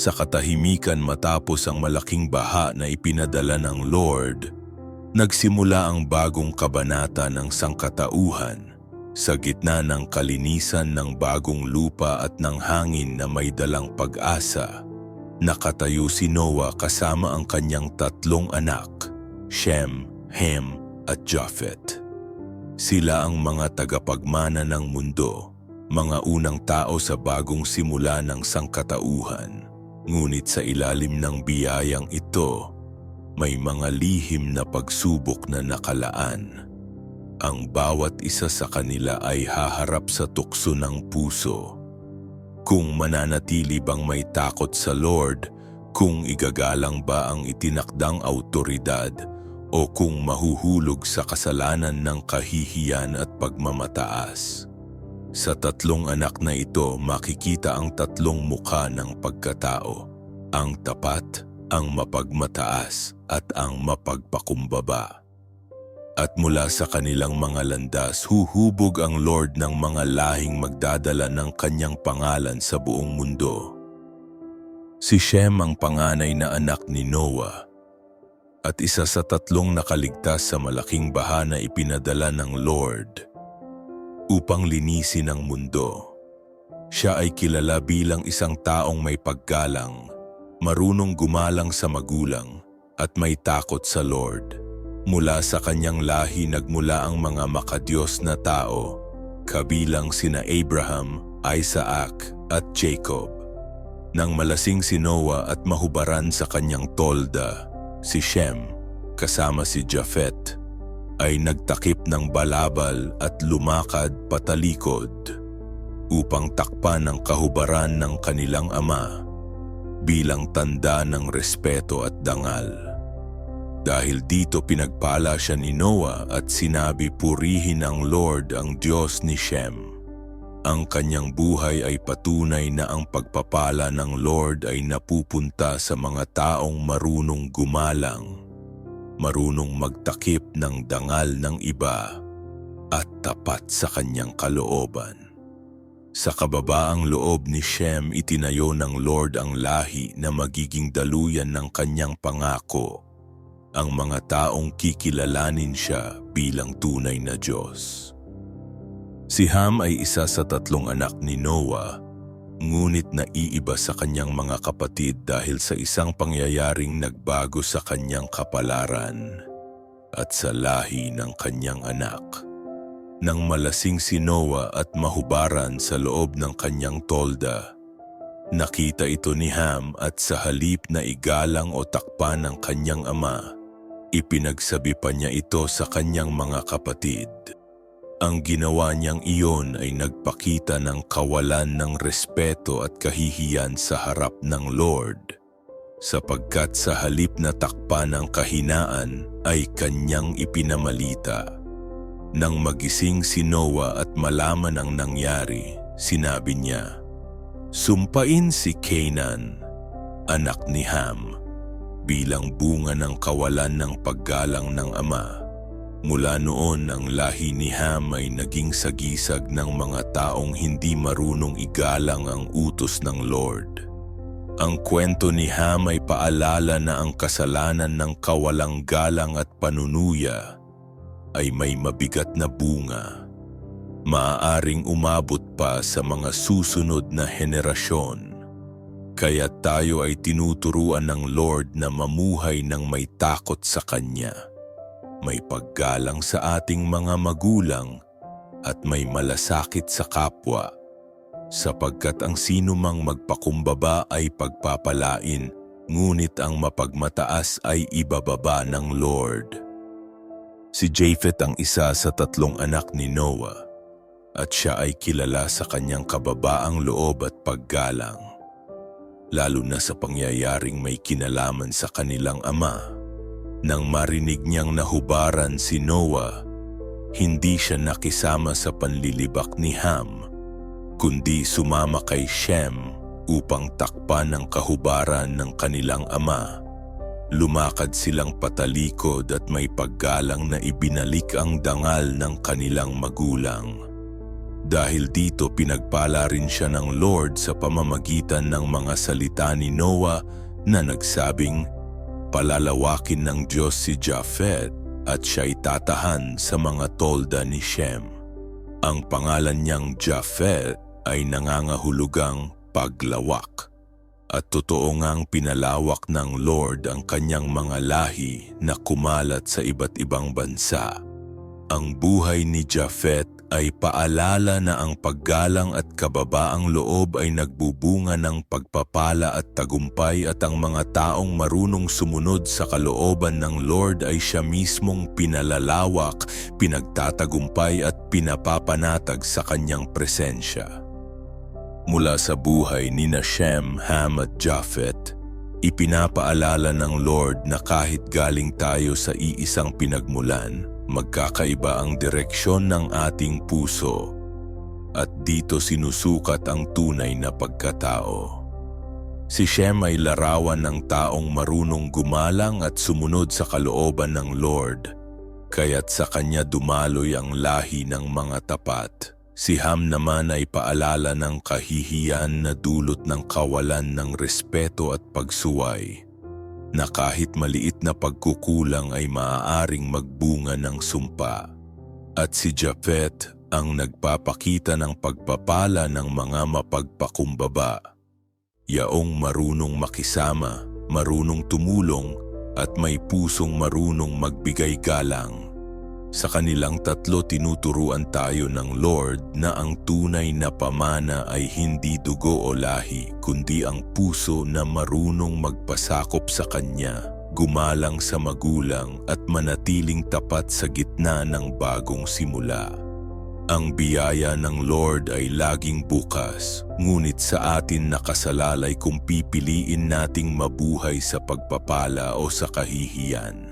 Sa katahimikan matapos ang malaking baha na ipinadala ng Lord, nagsimula ang bagong kabanata ng sangkatauhan sa gitna ng kalinisan ng bagong lupa at ng hangin na may dalang pag-asa. Nakatayo si Noah kasama ang kanyang tatlong anak, Shem, Ham at Japhet. Sila ang mga tagapagmana ng mundo, mga unang tao sa bagong simula ng sangkatauhan. Ngunit sa ilalim ng biyayang ito, may mga lihim na pagsubok na nakalaan. Ang bawat isa sa kanila ay haharap sa tukso ng puso. Kung mananatili bang may takot sa Lord, kung igagalang ba ang itinakdang autoridad, o kung mahuhulog sa kasalanan ng kahihiyan at pagmamataas. Sa tatlong anak na ito makikita ang tatlong mukha ng pagkatao, ang tapat, ang mapagmataas at ang mapagpakumbaba. At mula sa kanilang mga landas huhubog ang Lord ng mga lahing magdadala ng kanyang pangalan sa buong mundo. Si Shem ang panganay na anak ni Noah at isa sa tatlong nakaligtas sa malaking baha na ipinadala ng Lord upang linisin ang mundo. Siya ay kilala bilang isang taong may paggalang, marunong gumalang sa magulang at may takot sa Lord. Mula sa kanyang lahi nagmula ang mga makadiyos na tao, kabilang sina Abraham, Isaac at Jacob. Nang malasing si Noah at mahubaran sa kanyang tolda, si Shem kasama si Japhet ay nagtakip ng balabal at lumakad patalikod upang takpan ang kahubaran ng kanilang ama bilang tanda ng respeto at dangal. Dahil dito pinagpala siya ni Noah at sinabi purihin ang Lord ang Diyos ni Shem. Ang kanyang buhay ay patunay na ang pagpapala ng Lord ay napupunta sa mga taong marunong gumalang marunong magtakip ng dangal ng iba at tapat sa kanyang kalooban. Sa kababaang loob ni Shem itinayo ng Lord ang lahi na magiging daluyan ng kanyang pangako, ang mga taong kikilalanin siya bilang tunay na Diyos. Si Ham ay isa sa tatlong anak ni Noah ngunit naiiba sa kanyang mga kapatid dahil sa isang pangyayaring nagbago sa kanyang kapalaran at sa lahi ng kanyang anak. Nang malasing si Noah at mahubaran sa loob ng kanyang tolda, nakita ito ni Ham at sa halip na igalang o takpan ng kanyang ama, ipinagsabi pa niya ito sa kanyang mga kapatid. Ang ginawa niyang iyon ay nagpakita ng kawalan ng respeto at kahihiyan sa harap ng Lord, sapagkat sa halip na takpan ng kahinaan ay kanyang ipinamalita. Nang magising si Noah at malaman ang nangyari, sinabi niya, Sumpain si Canaan, anak ni Ham, bilang bunga ng kawalan ng paggalang ng ama Mula noon ang lahi ni Ham ay naging sagisag ng mga taong hindi marunong igalang ang utos ng Lord. Ang kwento ni Ham ay paalala na ang kasalanan ng kawalang galang at panunuya ay may mabigat na bunga. Maaaring umabot pa sa mga susunod na henerasyon. Kaya tayo ay tinuturuan ng Lord na mamuhay ng may takot sa Kanya may paggalang sa ating mga magulang at may malasakit sa kapwa sapagkat ang sino mang magpakumbaba ay pagpapalain ngunit ang mapagmataas ay ibababa ng Lord. Si Japhet ang isa sa tatlong anak ni Noah at siya ay kilala sa kanyang kababaang loob at paggalang lalo na sa pangyayaring may kinalaman sa kanilang ama. Nang marinig niyang nahubaran si Noah, hindi siya nakisama sa panlilibak ni Ham, kundi sumama kay Shem upang takpan ang kahubaran ng kanilang ama. Lumakad silang patalikod at may paggalang na ibinalik ang dangal ng kanilang magulang. Dahil dito pinagpala rin siya ng Lord sa pamamagitan ng mga salita ni Noah na nagsabing, Palalawakin ng Diyos si Japhet at siya'y tatahan sa mga tolda ni Shem. Ang pangalan niyang Japhet ay nangangahulugang paglawak. At totoo ngang pinalawak ng Lord ang kanyang mga lahi na kumalat sa iba't ibang bansa. Ang buhay ni Japhet ay paalala na ang paggalang at kababaang loob ay nagbubunga ng pagpapala at tagumpay at ang mga taong marunong sumunod sa kalooban ng Lord ay siya mismong pinalalawak, pinagtatagumpay at pinapapanatag sa kanyang presensya. Mula sa buhay ni Shem, Ham at Japhet, ipinapaalala ng Lord na kahit galing tayo sa iisang pinagmulan, magkakaiba ang direksyon ng ating puso at dito sinusukat ang tunay na pagkatao. Si Shem ay larawan ng taong marunong gumalang at sumunod sa kalooban ng Lord, kaya't sa kanya dumaloy ang lahi ng mga tapat. Si Ham naman ay paalala ng kahihiyan na dulot ng kawalan ng respeto at pagsuway na kahit maliit na pagkukulang ay maaaring magbunga ng sumpa. At si Japhet ang nagpapakita ng pagpapala ng mga mapagpakumbaba. Yaong marunong makisama, marunong tumulong, at may pusong marunong magbigay galang. Sa kanilang tatlo tinuturuan tayo ng Lord na ang tunay na pamana ay hindi dugo o lahi, kundi ang puso na marunong magpasakop sa Kanya, gumalang sa magulang at manatiling tapat sa gitna ng bagong simula. Ang biyaya ng Lord ay laging bukas, ngunit sa atin nakasalalay kung pipiliin nating mabuhay sa pagpapala o sa kahihiyan.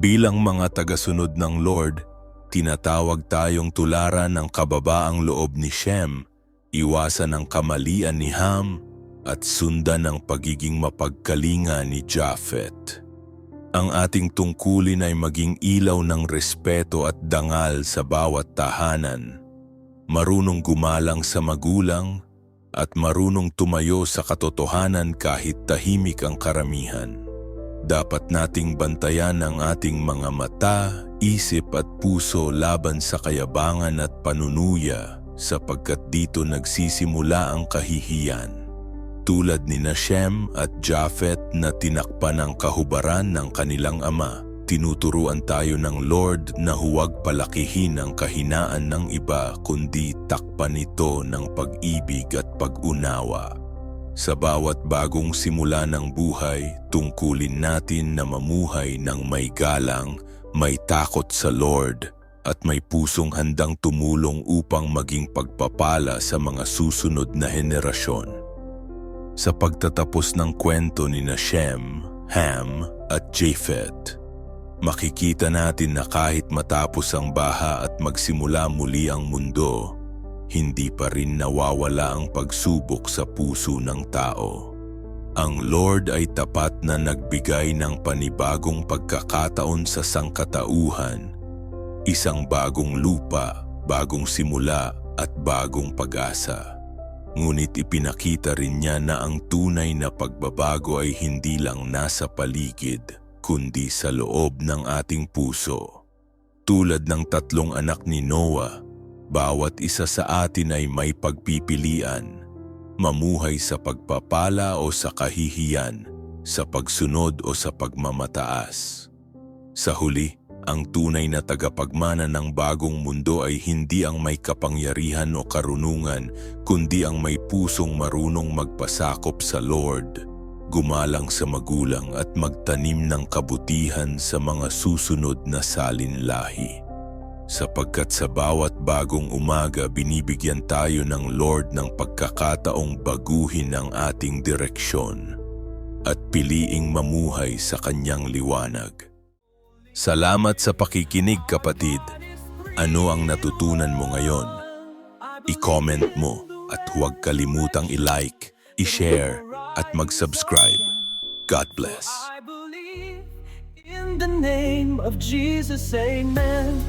Bilang mga tagasunod ng Lord, tinatawag tayong tularan ng kababaang loob ni Shem, iwasan ang kamalian ni Ham, at sundan ang pagiging mapagkalinga ni Japhet. Ang ating tungkulin ay maging ilaw ng respeto at dangal sa bawat tahanan, marunong gumalang sa magulang, at marunong tumayo sa katotohanan kahit tahimik ang karamihan. Dapat nating bantayan ang ating mga mata, isip at puso laban sa kayabangan at panunuya sapagkat dito nagsisimula ang kahihiyan. Tulad ni Nashem at Japhet na tinakpan ang kahubaran ng kanilang ama, tinuturuan tayo ng Lord na huwag palakihin ang kahinaan ng iba kundi takpan ito ng pag-ibig at pag-unawa. Sa bawat bagong simula ng buhay, tungkulin natin na mamuhay ng may galang, may takot sa Lord, at may pusong handang tumulong upang maging pagpapala sa mga susunod na henerasyon. Sa pagtatapos ng kwento ni Nashem, Ham at Japhet, makikita natin na kahit matapos ang baha at magsimula muli ang mundo, hindi pa rin nawawala ang pagsubok sa puso ng tao. Ang Lord ay tapat na nagbigay ng panibagong pagkakataon sa sangkatauhan, isang bagong lupa, bagong simula at bagong pag-asa. Ngunit ipinakita rin niya na ang tunay na pagbabago ay hindi lang nasa paligid, kundi sa loob ng ating puso. Tulad ng tatlong anak ni Noah, bawat isa sa atin ay may pagpipilian, mamuhay sa pagpapala o sa kahihiyan, sa pagsunod o sa pagmamataas. Sa huli, ang tunay na tagapagmana ng bagong mundo ay hindi ang may kapangyarihan o karunungan, kundi ang may pusong marunong magpasakop sa Lord, gumalang sa magulang at magtanim ng kabutihan sa mga susunod na salinlahi sapagkat sa bawat bagong umaga binibigyan tayo ng Lord ng pagkakataong baguhin ang ating direksyon at piliing mamuhay sa kanyang liwanag. Salamat sa pakikinig kapatid. Ano ang natutunan mo ngayon? I-comment mo at huwag kalimutang i-like, i-share at mag-subscribe. God bless. In the name of Jesus, amen.